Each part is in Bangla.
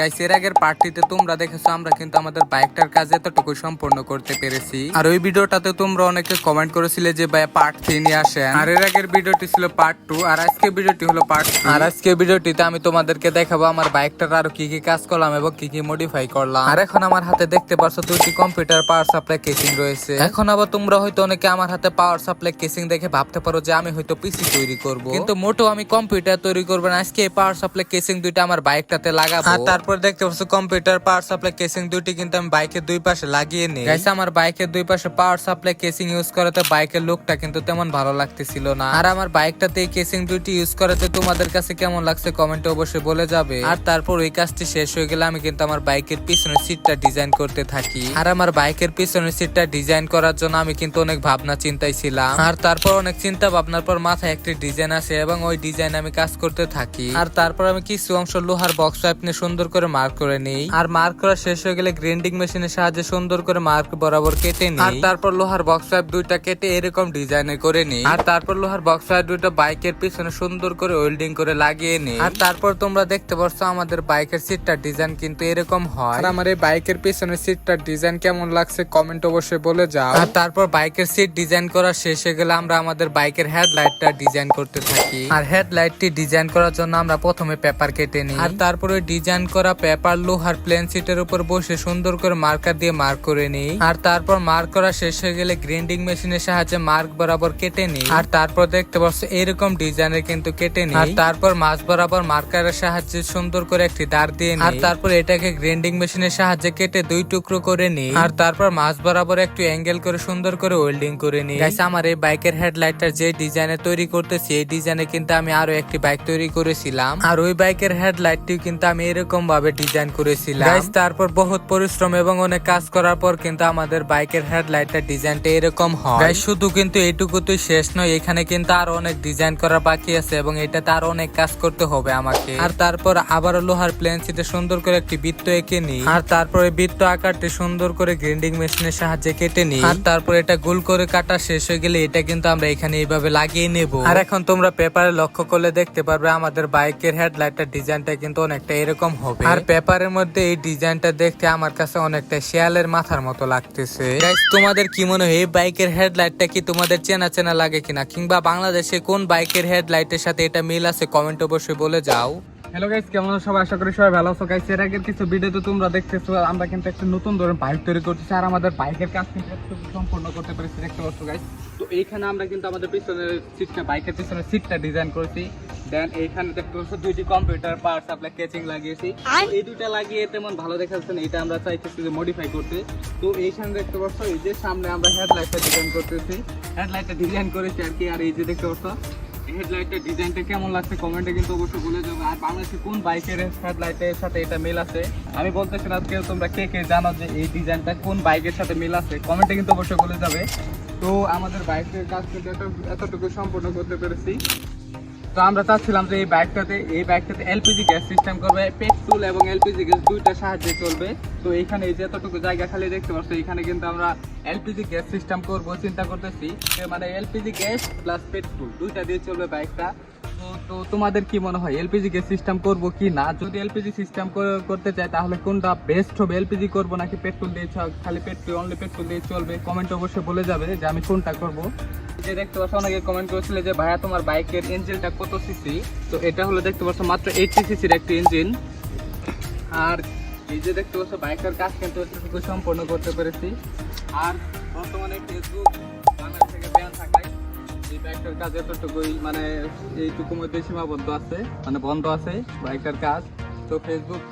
গাইস এর আগের পার্টিতে তোমরা দেখেছ, আমরা কিন্তু আমাদের বাইকটার কাজ এতটুকু সম্পূর্ণ করতে পেরেছি। আর ওই ভিডিওটাতে তোমরা অনেকে কমেন্ট করেছিলে যে ভাই পার্ট থ্রি আসেন। আর এর আগের ভিডিওটি ছিল পার্ট টু আর আজকে ভিডিওটি হলো পার্ট আর আজকে ভিডিওটিতে আমি তোমাদেরকে দেখাবো আমার বাইকটার আরও কি কি কাজ করলাম এবং কি কি মডিফাই করলাম। আর এখন আমার হাতে দেখতে পারছ, দুইটি কম্পিউটার পাওয়ার সাপ্লাই কেসিং রয়েছে। এখন আবার তোমরা হয়তো অনেকে আমার হাতে পাওয়ার সাপ্লাই কেসিং দেখে ভাবতে পারো যে, আমি হয়তো পিসি তৈরি করব। কিন্তু মোটো আমি কম্পিউটার তৈরি করব না, আজকে পাওয়ার সাপ্লাই কেসিং দুইটা আমার বাইকটাতে লাগাবো। আর তারপর দেখতে পাচ্ছ কম্পিউটার পাওয়ার সাপ্লাই কেসিং দুইটি কিন্তু আমি বাইকের দুই পাশে লাগিয়ে নিই। গাইস আমার বাইকের দুই পাশে পাওয়ার সাপ্লাই কেসিং ইউজ করাতে বাইকের লুকটা কিন্তু তেমন ভালো লাগতেছিল না। আর আমার বাইকটাতে এই কেসিং দুইটি ইউজ করাতে তোমাদের কাছে কেমন লাগছে কমেন্টে অবশ্যই বলে যাবে। আর তারপর ওই কাজটি শেষ হয়ে গেলে আমি কিন্তু আমার বাইকের পিছনের সিটটা ডিজাইন করতে থাকি। আর আমার বাইকের পিছনের সিটটা ডিজাইন করার জন্য আমি কিন্তু অনেক ভাবনা চিন্তায় ছিলাম। আর তারপর অনেক চিন্তা ভাবনার পর মাথায় একটি ডিজাইন আসে এবং ওই ডিজাইন আমি কাজ করতে থাকি। আর তারপর আমি কিছু অংশ লোহার বক্স পাইপ নিয়ে সুন্দর করে মার্ক করে নিই। আর মার্ক করা শেষ হয়ে গেলে গ্রেন্ডিং মেশিনের সাহায্যে সুন্দর করে মার্ক বরাবর কেটে নিই। আর তারপর লোহার বক্স পাইপ দুইটা কেটে এরকম ডিজাইনে করে নিই। আর তারপর লোহার বক্স পাইপ দুইটা বাইকের পিছনে সুন্দর করে ওয়েল্ডিং করে লাগিয়ে নিই। আর তারপর তোমরা দেখতে পাচ্ছ আমাদের বাইকের সিটটার ডিজাইন কিন্তু এরকম হয়। আর আমার এই বাইকের পিছনে সিটটার ডিজাইন কেমন লাগছে কমেন্ট অবশ্যই বলে যাও। আর তারপর বাইকের সিট ডিজাইন করা শেষ হয়ে গেলে আমরা আমাদের বাইকের হেডলাইটটা ডিজাইন করতে থাকি। আর হেডলাইটটি ডিজাইন করার জন্য আমরা প্রথমে পেপার কেটে নিই। আর তারপরে ডিজাইন করা পেপার, লোহার প্লেন সিটের উপর বসে সুন্দর করে মার্কার দিয়ে মার্ক করে নিই। আর তারপর মার্ক করা শেষ হয়ে গেলে গ্রিন্ডিং মেশিনের সাহায্যে মার্ক বরাবর কেটে নিই। আর তারপর দেখতে পাচ্ছ, এরকম ডিজাইনের কিন্তু কেটে নিই। আর তারপর মাছ বরাবর মার্কারের সাহায্যে সুন্দর করে একটি দাঁড় দিয়ে নিই। আর তারপর এটাকে গ্রিন্ডিং মেশিনের সাহায্যে কেটে দুই টুকরো করে নিই। আর তারপর মাছ বরাবর একটু অ্যাঙ্গেল করে সুন্দর করে ওয়েল্ডিং করে নিই। গাইস আমার এই বাইকের হেডলাইটটা যে ডিজাইনে তৈরি করতেছি, এই ডিজাইনে কিন্তু আমি আরও একটি বাইক তৈরি করেছিলাম। আর ওই বাইকের হেডলাইটটিও কিন্তু আমি এরকম ভাবে ডিজাইন করেছিলাম। গাইস তারপর বহুত পরিশ্রম এবং অনেক কাজ করার পর কিন্তু আমাদের বাইকের হেডলাইটের ডিজাইনটা এরকম হয়। গাইস শুধু কিন্তু এইটুকুতেই শেষ নয় এখানে কিন্তু আরও অনেক ডিজাইন করা বাকি আছে এবং এটাতে আরও অনেক কাজ করতে হবে আমাকে। আর তারপর আবারও লোহার প্লেন সিটে সুন্দর করে একটি বৃত্ত এঁকে নিই আর তারপরে বৃত্ত আকারটি সুন্দর করে গ্রিন্ডিং মেশিনের সাহায্যে কেটে নিই আর তারপর এটা গোল করে কাটা শেষ হয়ে গেলে এটা কিন্তু আমরা এখানে এইভাবে লাগিয়ে নেব। আর এখন তোমরা পেপারে লক্ষ্য করলে দেখতে পারবে আমাদের বাইকের হেডলাইটের ডিজাইনটা কিন্তু অনেকটা এরকম হবে। আর পেপারের মধ্যে এই ডিজাইনটা দেখতে আমার কাছে অনেকটা শিয়ালের মাথার মতো লাগতেছে। তোমাদের কি মনে হয় এই বাইকের হেডলাইটটা কি তোমাদের চেনা চেনা লাগে কিনা? কিংবা বাংলাদেশে কোন বাইকের হেডলাইটের সাথে এটা মিল আছে? কমেন্ট অবশ্যই বলে যাও। হ্যালো গাইস কেমন সবাই? আশা করি সবাই ভালো আছো। গাইস এর আগের কিছু ভিডিও তো তোমরা দেখতেছো। আমরা কিন্তু একটা নতুন ধরনের বাইক তৈরি করতেছি আর আমাদের বাইকের কাজ কিন্তু সম্পূর্ণ করতে পেরেছি দেখতে পাচ্ছ গাইস তো এইখানে আমরা কিন্তু আমাদের পিছনের সিটটা বাইকের পিছনের সিটটা ডিজাইন করেছি। দেন এইখানে দেখতে পাচ্ছ দুইটি কম্পিউটার পাওয়ার সাপ্লাই কেচিং লাগিয়েছি। এই দুইটা লাগিয়ে তেমন ভালো দেখাচ্ছে না এটা আমরা চাইতেছি যে মডিফাই করতে। তো এইখানে দেখতে পাচ্ছ এই যে সামনে আমরা হেডলাইটটা ডিজাইন করতেছি। হেডলাইটটা ডিজাইন করেছি আর কি আর এই যে দেখতে পাচ্ছ হেডলাইটের ডিজাইনটা কেমন লাগছে কমেন্টে কিন্তু অবশ্যই বলে যাবে। আর বাংলাদেশে কোন বাইকের হেডলাইটের সাথে এটা মিল আছে? আমি বলতেছি না কেউ তোমরা কে কে জানো যে এই ডিজাইনটা কোন বাইকের সাথে মিল আছে কমেন্টে কিন্তু অবশ্যই বলে যাবে। তো আমাদের বাইকের কাজ কিন্তু এতটুকু সম্পূর্ণ করতে পেরেছি। তো আমরা চাচ্ছিলাম যে এই বাইকটাতে এই বাইকটাতে এলপিজি গ্যাস সিস্টেম করবে পেট্রোল এবং এলপিজি গ্যাস দুইটা সাহায্যে চলবে। তো এখানে এই যে এতটুকু জায়গা খালি দেখতে পাচ্ছ, এখানে কিন্তু আমরা এলপিজি গ্যাস সিস্টেম করব, চিন্তা করতেছি মানে এলপিজি গ্যাস প্লাস পেট্রোল দুইটা দিয়ে চলবে বাইকটা তো তোমাদের কি মনে হয় এলপিজি গ্যাস সিস্টেম করব কি না? যদি এলপিজি সিস্টেম করতে চাই তাহলে কোনটা বেস্ট হবে? এলপিজি করব নাকি পেট্রোল দিয়ে খালি পেট্রোল অনলি পেট্রোল দিয়ে চলবে? কমেন্ট অবশ্যই বলে যাবে যে আমি কোনটা করব। যে দেখতে পাচ্ছ, অনেকে কমেন্ট করেছিল যে, ভাইয়া, তোমার বাইকের ইঞ্জিনটা কত সিসি তো এটা হলো দেখতে পাচ্ছ, মাত্র এইটটি সিসির একটি ইঞ্জিন আর এই যে দেখতে পাচ্ছ, বাইকের কাজ কিন্তু এতটুকু সম্পূর্ণ করতে পেরেছি। আর বর্তমানে ফেসবুক বাংলাদেশ থেকে ব্যান থাকায় বাইকটার কাজ এতটুকুই মানে এইটুকুর মধ্যে সীমাবদ্ধ আছে মানে বন্ধ আছে বাইকের কাজ। তো ফেসবুক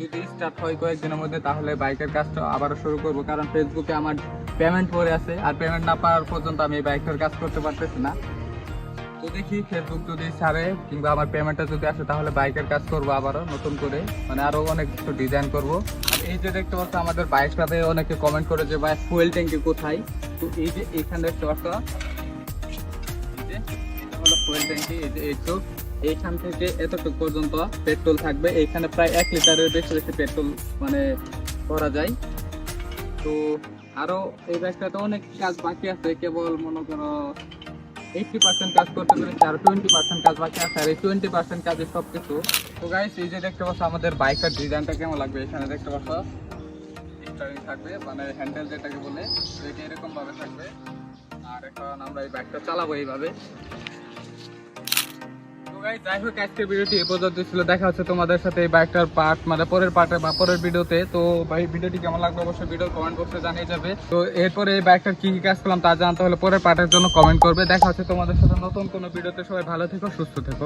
যদি স্টার্ট হয় কয়েকদিনের মধ্যে, তাহলে বাইকের কাজটা আবারও শুরু করব। কারণ ফেসবুকে আমার পেমেন্ট পড়ে আছে, আর পেমেন্ট না পাওয়ার পর্যন্ত আমি এই বাইকটার কাজ করতে পারতেছি না। তো দেখি ফেসবুক যদি ছাড়ে, কিংবা আমার পেমেন্টটা যদি আসে, তাহলে বাইকের কাজ করব আবারও নতুন করে। মানে আরও অনেক কিছু ডিজাইন করব। আর এই যে দেখতে পাচ্ছ, আমাদের বাইকটাতে অনেকে কমেন্ট করে যে ভাই ফুয়েল ট্যাঙ্কি কোথায়? তো এই যে এখানে দেখতে পাচ্ছ ফুয়েল এইখান থেকে এতটুকু পর্যন্ত পেট্রোল থাকবে। এইখানে প্রায় এক লিটারের বেশি বেশি পেট্রোল মানে করা যায়। তো আরও এই ব্যাগটাতে অনেক কাজ বাকি আছে, কেবল মনে করো এইটটি পার্সেন্ট কাজ করতে পেরেছি আর টোয়েন্টি পার্সেন্ট কাজ বাকি আছে। আর এই টোয়েন্টি পার্সেন্ট কাজে সব কিছু তো গাইস এই যে দেখতে পাচ্ছ আমাদের বাইকের ডিজাইনটা কেমন লাগবে এখানে দেখতে পাচ্ছ? স্টারিং থাকবে মানে হ্যান্ডেল যেটাকে বলে, তো এটা এরকম ভাবে থাকবে। আর এখন আমরা এই বাইকটা চালাবো এইভাবে। দেখা হচ্ছে তোমাদের সাথে এই পার্ট মানে পরের বা পরের তো ভাই, ভিডিওটি কেমন ভিডিও কমেন্ট জানিয়ে যাবে। তো এরপরে এই বাইকটার কি কি কাজ করলাম তা জানতে হলে পরের পার্টের জন্য কমেন্ট করবে। দেখা হচ্ছে তোমাদের সাথে নতুন কোনো ভিডিওতে। সবাই ভালো থেকো, সুস্থ থেকো।